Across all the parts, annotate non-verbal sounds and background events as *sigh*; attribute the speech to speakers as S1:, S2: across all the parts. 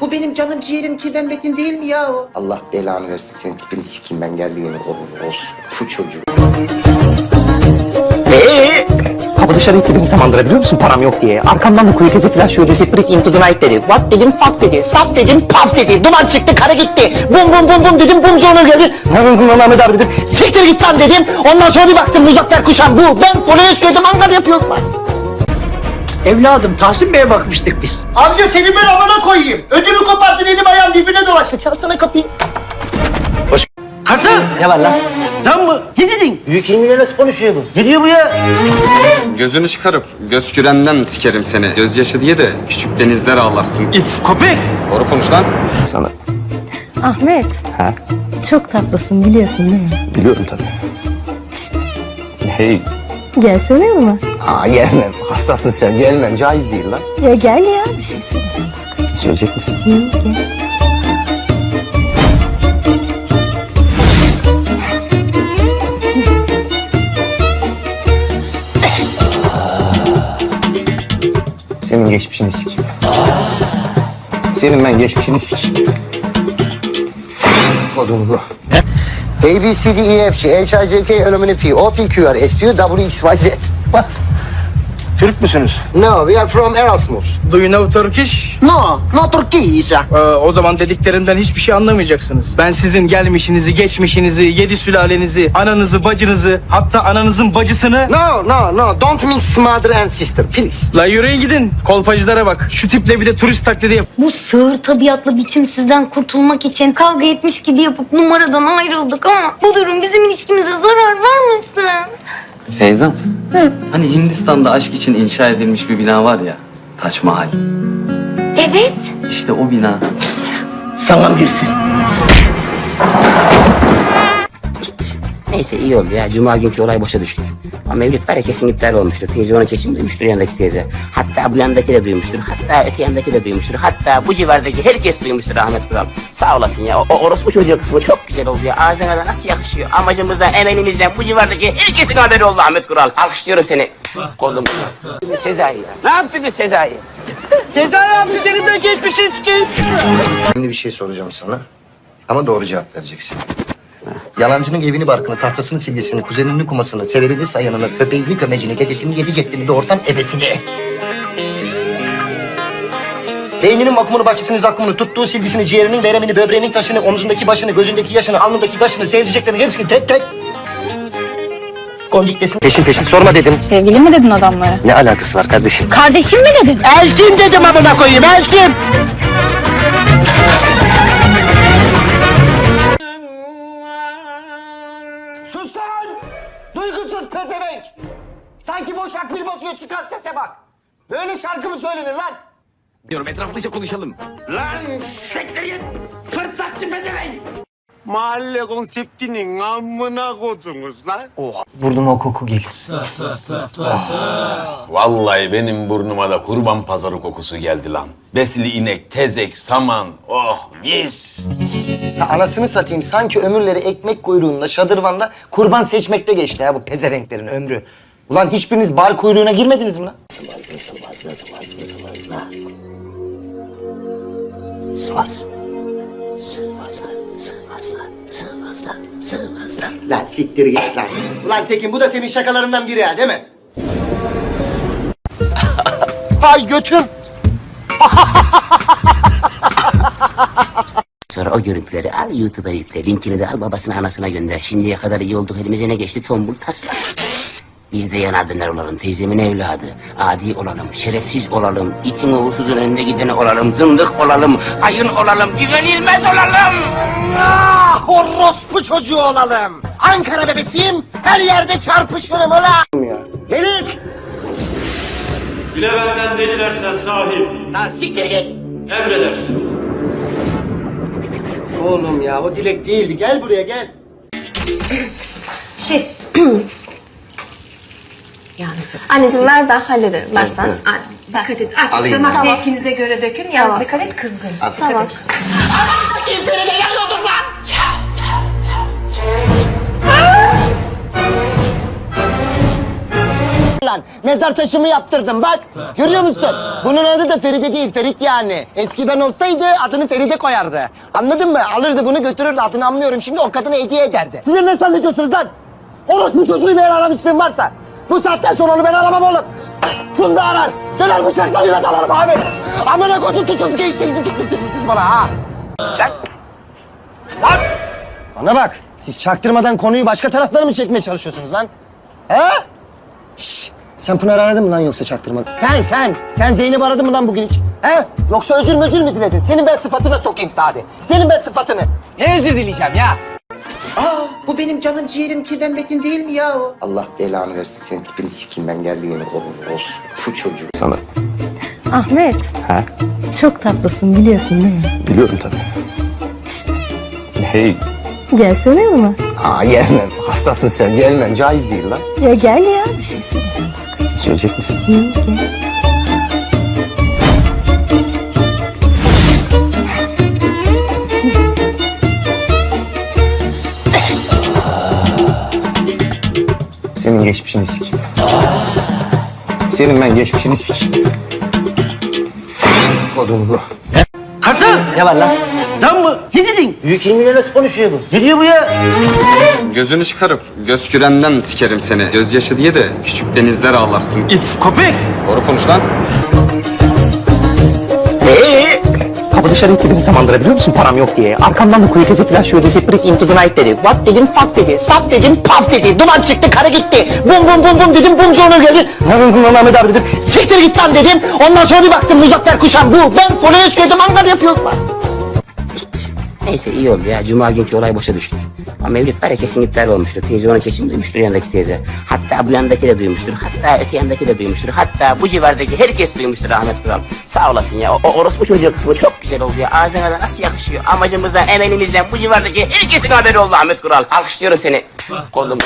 S1: Bu benim canım ciğerim kirven Metin değil mi ya o?
S2: Allah belanı versin senin tipini sikeyim ben geldi yeni olur olsun. Bu çocuğu. Eee? Kapı dışarı itti beni samandırabiliyor musun param yok diye. Arkamdan da as a flash you disappeared into the night dedi. What dedim fuck dedi. Sap dedim paf dedi. Duman çıktı kara gitti. Bum bum bum bum dedim bumcu Onur geldi. Mehmet abi dedim. Siktir git lan dedim. Ondan sonra bir baktım Muzaffer Kuşan bu. Ben Polonezköy'de mangal yapıyoruz lan.
S3: Evladım Tahsin Bey'e bakmıştık biz.
S2: Amca senin ben amına koyayım. Ödümü koparttın elim ayağım birbirine dolaştı. Çalsana kapıyı.
S4: Kartal!
S2: Ne var lan?
S4: Lan mı? Ne dedin?
S2: Büyük ilmiyle nasıl konuşuyor bu?
S4: Ne diyor bu ya?
S5: Gözünü çıkarıp göz kürenden sikerim seni. Gözyaşı diye de küçük denizler ağlarsın. İt.
S4: Köpek!
S5: Doğru konuş lan.
S2: Sana
S6: Ahmet.
S2: Ha?
S6: Çok tatlısın biliyorsun değil mi?
S2: biliyorum tabii. Hey.
S6: Gelsene yanıma.
S2: Aa gelmem. Hastasın sen. Gelmem. Caiz değil lan.
S6: Ya gel ya bir şey söyleyeceğim bak.
S2: Söyleyecek misin?
S6: Hı, gel.
S2: Senin geçmişini sikeyim. Senin ben geçmişini sikeyim. Kodum bu. A, B, C, D, E, F, G, H, I, J, K, L, M, N, P, O, P, Q, R, S, T, U, W, X, Y, Z.
S4: Türk müsünüz?
S2: No, we are from Erasmus.
S4: Do you know Turkish?
S2: No, not Turkish.
S4: Ee, o zaman dediklerimden hiçbir şey anlamayacaksınız. Ben sizin gelmişinizi, geçmişinizi, yedi sülalenizi, ananızı, bacınızı, hatta ananızın bacısını...
S2: No, no, no. Don't mix mother and sister, please.
S4: La yürüyün gidin. Kolpacılara bak. Şu tiple bir de turist taklidi yap.
S7: Bu sığır tabiatlı biçimsizden kurtulmak için kavga etmiş gibi yapıp numaradan ayrıldık ama bu durum bizim ilişkimize zarar vermesin.
S8: Feyzam. Hani Hindistan'da aşk için inşa edilmiş bir bina var ya. Taç Mahal.
S7: Evet.
S8: İşte o bina.
S4: Sana girsin.
S9: Neyse iyi oldu ya. Cuma günkü olay boşa düştü. Ama Mevlüt var ya kesin iptal olmuştur. Teyze onu kesin duymuştur yanındaki teyze. Hatta bu yandaki de duymuştur. Hatta öte yandaki de duymuştur. Hatta bu civardaki herkes duymuştur Ahmet Kural. Sağ olasın ya. O, o orospu çocuğu kısmı çok güzel oldu ya. Ağzına da nasıl yakışıyor. Amacımızdan, emelimizden bu civardaki herkesin haberi oldu Ahmet Kural. Alkışlıyorum seni. Kolum. Sezai ya. Ne yaptınız Sezai? *laughs*
S2: Önemli bir şey soracağım sana. Ama doğru cevap vereceksin. Yalancının evini barkını, tahtasını silgisini, kuzeninin kumasını, severini sayanını, köpeğini kömecini, dedesini yedi ceddini doğurtan ebesini. Beyninin vakumunu, bahçesini, zakkumunu, tuttuğu silgisini, ciğerinin, veremini, böbreğinin taşını, omzundaki başını, gözündeki yaşını, alnındaki kaşını, sevdiceklerini hepsini tek tek... Kondiktesin. Peşin peşin sorma dedim.
S6: Sevgili mi dedin adamlara?
S2: Ne alakası var kardeşim?
S6: Kardeşim mi dedin?
S2: Eltim dedim amına koyayım, eltim! Sanki boş akbil basıyor çıkan sese bak! Böyle şarkı mı söylenir lan?
S5: Diyorum etraflıca konuşalım.
S2: Lan siktir git! Fırsatçı pezevenk!
S10: Mahalle konseptinin amına kodunuz lan.
S4: Burnuma o koku geliyor.
S10: Vallahi benim burnuma da kurban pazarı kokusu geldi lan. Besli inek, tezek, saman. Oh mis.
S2: Ya anasını satayım sanki ömürleri ekmek kuyruğunda, şadırvanda kurban seçmekte geçti ha bu pezevenklerin ömrü. Ulan hiçbiriniz bar kuyruğuna girmediniz mi lan? Lan siktir git lan. Ulan Tekin bu da senin şakalarından biri ha değil mi? Ay götüm.
S9: Sonra o görüntüleri al YouTube'a yükle. Linkini de al babasına anasına gönder. Şimdiye kadar iyi olduk elimize ne geçti tombul taslak. Biz de yanar döner olalım teyzemin evladı. Adi olalım, şerefsiz olalım, için uğursuzun önüne gideni olalım, zındık olalım, hayın olalım, güvenilmez olalım.
S2: Ah orospu çocuğu olalım. Ankara bebesiyim, her yerde çarpışırım ulan. Ya. Melik!
S11: Bile benden ne dilersen sahip.
S2: Lan siktir git.
S11: Emredersin.
S2: Oğlum ya o dilek değildi. Gel buraya gel.
S7: Şey. *clears throat*
S6: Anneciğim ver ben hallederim. Ben sen.
S7: Dikkat et. Artık
S2: Alayım
S7: damak
S2: ben.
S7: zevkinize göre dökün. Yalnız dikkat et kızgın.
S6: Tamam.
S2: Lan mezar taşımı yaptırdım bak. Görüyor musun? Bunun adı da Feride değil Ferit yani. Eski ben olsaydı adını Feride koyardı. Anladın mı? Alırdı bunu götürürdü adını anmıyorum şimdi o kadına hediye ederdi. Sizler ne zannediyorsunuz lan? Orospu çocuğu bir aramışlığım varsa. Bu saatten sonra onu ben aramam oğlum. Funda arar. Döner bıçaklarıyla dalarım abi. Amına koydum tutsuz gençliğinizi çıktınız bana ha. Çak. Lan. Bana bak. Siz çaktırmadan konuyu başka taraflara mı çekmeye çalışıyorsunuz lan? He? Sen Pınar'ı aradın mı lan yoksa çaktırmadın? Sen, sen! Sen Zeynep aradın mı lan bugün hiç? He? Yoksa özür mözür mü diledin? Senin ben sıfatına sokayım Sadi. Senin ben sıfatını.
S3: Ne özür dileyeceğim ya?
S1: Bu benim canım ciğerim kirven Metin değil mi ya o?
S2: Allah belanı versin. Senin tipini sikeyim ben geldi yeni oğlum olsun. Bu çocuğu. Sana.
S6: Ahmet.
S2: Ha?
S6: Çok tatlısın biliyorsun değil mi?
S2: Biliyorum tabii. Hey.
S6: Gelsene yanıma.
S2: Aa gelmem. Hastasın sen. Gelmem. Caiz değil lan.
S6: Ya gel ya bir şey söyleyeceğim bak.
S2: Söyleyecek misin?
S6: Hı, gel.
S2: Senin geçmişini sikeyim. Senin ben geçmişini sikeyim. Kodum bu.
S3: Kartal!
S2: Ne var lan?
S3: Lan bu! Ne dedin?
S2: Büyük ilmiyle nasıl konuşuyor bu? Ne diyor bu ya?
S5: Gözünü çıkarıp göz kürenden sikerim seni. Gözyaşı diye de küçük denizler ağlarsın. İt.
S3: Köpek!
S5: Doğru konuş lan.
S2: Dışarı itti beni Samandıra biliyor musun param yok diye. Arkamdan da kızı flash yedi separate into the night dedi. What dedim fuck dedi. Sap dedim paf dedi. Duman çıktı kara gitti. Bum bum bum bum dedim bumcu Onur geldi. Ahmet abi dedim. Siktir git lan dedim. Ondan sonra bir baktım Muzaffer Kuşan bu. Ben Polonezköy'de mangal yapıyoruz lan.
S9: Neyse iyi oldu ya. Cuma günkü olay boşa düştü. Ama Mevlüt var ya kesin iptal olmuştur. Teyze onu kesin duymuştur yanındaki teyze. Hatta bu yandaki de duymuştur. Hatta öte yandaki de duymuştur. Hatta bu civardaki herkes duymuştur Ahmet Kural. Sağ olasın ya. O, o orospu çocuğu kısmı çok güzel oldu ya. Ağzına da nasıl yakışıyor. Amacımızdan, emelimizden bu civardaki herkesin haberi oldu Ahmet Kural. Alkışlıyorum seni. Kolum.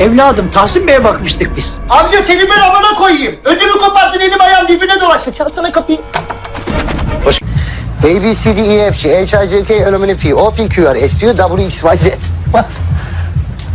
S3: Evladım Tahsin Bey'e bakmıştık biz.
S2: Amca seni ben amına koyayım. Ödümü koparttın elim ayağım birbirine dolaştı. Çalsana kapıyı. A, B, C, D, E, F, G, H, I, J, K, L, M, N, P, O, P, Q, R, S, T, U, W, X, Y, Z.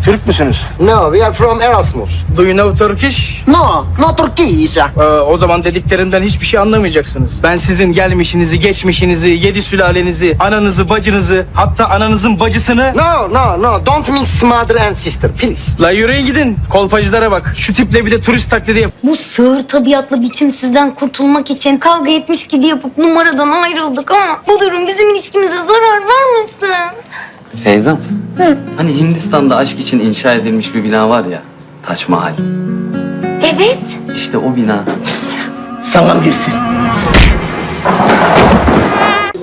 S4: Türk müsünüz?
S2: No, we are from Erasmus.
S4: Do you know Turkish?
S2: No, not Turkish.
S4: Ee, o zaman dediklerimden hiçbir şey anlamayacaksınız. Ben sizin gelmişinizi, geçmişinizi, yedi sülalenizi, ananızı, bacınızı, hatta ananızın bacısını...
S2: No, no, no, don't mix mother and sister, please.
S4: La yürüyün gidin. Kolpacılara bak. Şu tiple bir de turist taklidi yap.
S7: Bu sığır tabiatlı biçimsizden kurtulmak için kavga etmiş gibi yapıp numaradan ayrıldık ama bu durum bizim ilişkimize zarar vermesin.
S8: Feyzam. Hani Hindistan'da aşk için inşa edilmiş bir bina var ya. Taç Mahal.
S7: Evet.
S8: İşte o bina.
S3: Sağlam girsin.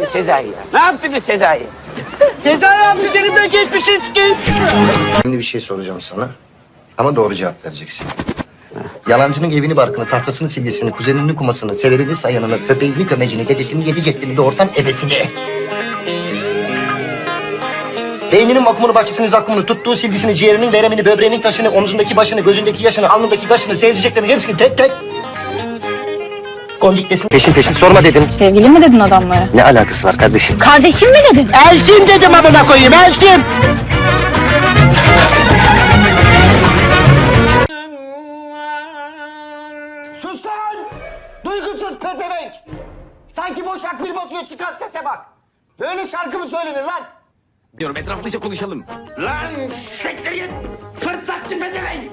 S9: Sezai ya. Ne yaptınız Sezai? *laughs*
S2: Şimdi bir şey soracağım sana. Ama doğru cevap vereceksin. Yalancının evini barkını, tahtasını silgisini, kuzenini kumasını, severini sayanını, köpeğini kömecini, dedesini yedi ceddini doğurtan ebesini. Beyninin vakumunu, bahçesini, zakkumunu, tuttuğu silgisini, ciğerinin, veremini, böbreğinin taşını, omzundaki başını, gözündeki yaşını, alnındaki kaşını, sevdiceklerini hepsini tek tek... Kondiklesin. Peşin peşin sorma dedim.
S6: Sevgili mi dedin adamlara?
S2: Ne alakası var kardeşim?
S6: Kardeşim mi dedin?
S2: Eltim dedim amına koyayım, eltim! Sus lan! Duygusuz pezevenk! Sanki boş akbil basıyor çıkan sese bak! Böyle şarkı mı söylenir lan?
S10: Diyorum etraflıca konuşalım. Lan siktir git. Fırsatçı pezevenk.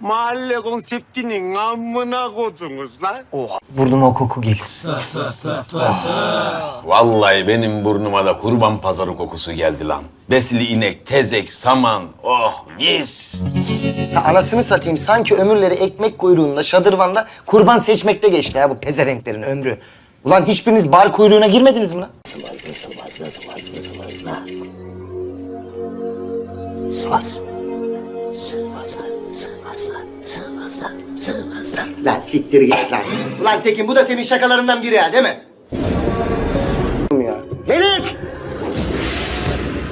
S10: Mahalle konseptinin amına kodunuz lan.
S3: Burnuma o koku geldi.
S10: Vallahi benim burnuma da kurban pazarı kokusu geldi lan. Besli inek, tezek, saman. Oh mis.
S2: Ha, anasını satayım sanki ömürleri ekmek kuyruğunda, şadırvanda kurban seçmekte geçti ha bu pezevenklerin ömrü. Ulan hiçbiriniz bar kuyruğuna girmediniz mi lan?
S9: Sıvazla sıvazla sıvazla sıvazla. Sıvaz. Sıvazla sıvazla sıvazla sıvazla.
S2: Lan siktir git lan. Ulan Tekin bu da senin şakalarından biri ha değil mi? ya. Melik!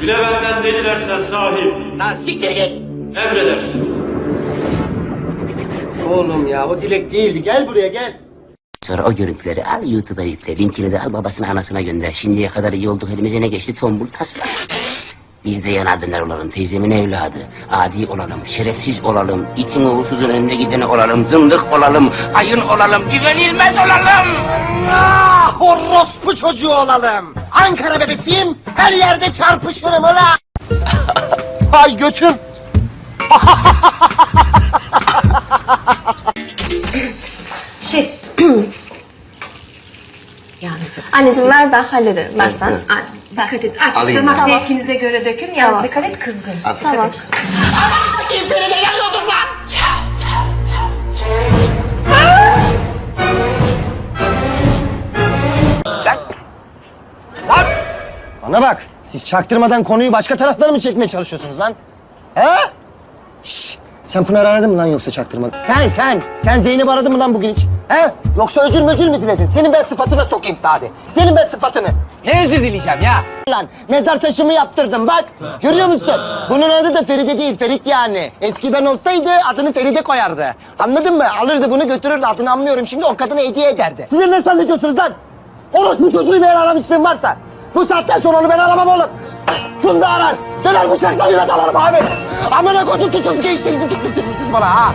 S11: Bile benden ne dilersen sahip.
S2: Lan siktir git.
S11: Emredersin.
S2: Oğlum ya o dilek değildi. Gel buraya gel.
S9: Sonra o görüntüleri al YouTube'a yükle. Linkini de al babasına anasına gönder. Şimdiye kadar iyi olduk elimize ne geçti tombul taslak. Biz de yanardınlar olalım teyzemin evladı. Adi olalım, şerefsiz olalım, için uğursuzun önüne gideni olalım, zındık olalım, hayın olalım, güvenilmez olalım.
S2: Ah orospu çocuğu olalım. Ankara bebesiyim her yerde çarpışırım ulan. *laughs* Ay götüm.
S7: Şey *clears throat*
S6: Anneciğim ver ben hallederim. Ver sen.
S7: dikkat et. Artık
S2: Alayım
S7: damak
S2: ben.
S7: zevkinize göre dökün. Yalnız dikkat et kızgın.
S6: Tamam.
S2: Feride yanıyordum lan. Çak. Lan. Bana bak. Siz çaktırmadan konuyu başka taraflara mı çekmeye çalışıyorsunuz lan? He? Sen Pınar'ı aradın mı lan yoksa çaktırmadın? Sen sen. Sen Zeynep aradın mı lan bugün hiç? He? Yoksa özür mözür mü diledin? Senin ben sıfatına sokayım Sadi. Senin ben sıfatını.
S3: Ne özür dileyeceğim ya?
S2: Lan mezar taşımı yaptırdım bak. Görüyor musun? Bunun adı da Feride değil Ferit yani. Eski ben olsaydı adını Feride koyardı. Anladın mı? Alırdı bunu götürürdü adını anmıyorum şimdi o kadına hediye ederdi. Sizler ne zannediyorsunuz lan? Orospu çocuğu eğer aramışlığım varsa. Bu saatten sonra onu ben aramam oğlum. Funda arar. Döner bıçaklarıyla dalarım abi. Amına koydum tutsunuz gençlerinizi tık tık tık tık bana ha.